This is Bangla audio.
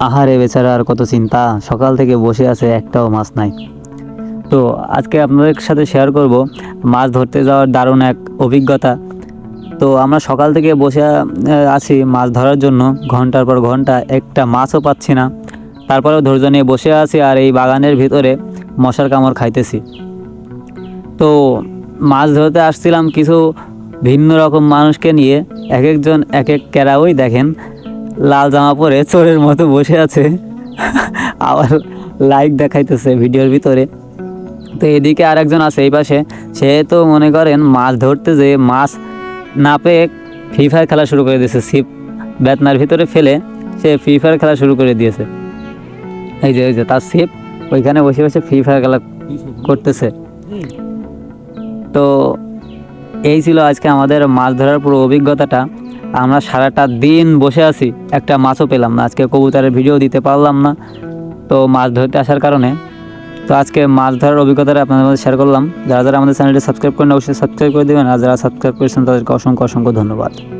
আহারে বেচারা, আর কত চিন্তা। সকাল থেকে বসে আছে, একটাও মাছ নাই। তো, আজকে আপনাদের সাথে শেয়ার করব মাছ ধরতে যাওয়ার দারুণ এক অভিজ্ঞতা। তো, আমরা সকাল থেকে বসে আছি মাছ ধরার জন্য। ঘণ্টার পর ঘণ্টা একটা মাছও পাচ্ছি না। তারপরেও ধৈর্য নিয়ে বসে আছি আর এই বাগানের ভিতরে মশার কামড় খাইতেছি। তো, মাছ ধরতে আসছিলাম কিছু ভিন্ন রকম মানুষকে নিয়ে। এক একজন এক এক ক্যারাওই দেখেন। লাল জামা পরে চোরের মতো বসে আছে। আবার লাইক দেখাইতেছে ভিডিওর ভিতরে। তো এদিকে আরেকজন আছে এই পাশে। সে তো মনে করেন মাছ ধরতে যে মাছ না পেয়ে ফ্রি ফায়ার খেলা শুরু করে দিয়েছে। ছিপ বেতনার ভিতরে ফেলে সে ফ্রি ফায়ার খেলা শুরু করে দিয়েছে। এই যে এই যে, তার ছিপ ওইখানে বসে বসে ফ্রি ফায়ার খেলা করতেছে। তো এই ছিল আজকে আমাদের মাছ ধরার পুরো অভিজ্ঞতাটা। আমরা সারাটা দিন বসে আছি, একটা মাছও পেলাম না। আজকে কবুতরের ভিডিও দিতে পারলাম না। তো মাছ ধরতে আসার কারণে, তো আজকে মাছ ধরার অভিজ্ঞতাটা আপনাদের মধ্যে শেয়ার করলাম। যারা যারা আমাদের চ্যানেলটি সাবস্ক্রাইব করেন অবশ্যই সাবস্ক্রাইব করে দেবেন। আর যারা সাবস্ক্রাইব করেছেন, তাদেরকে অসংখ্য অসংখ্য ধন্যবাদ।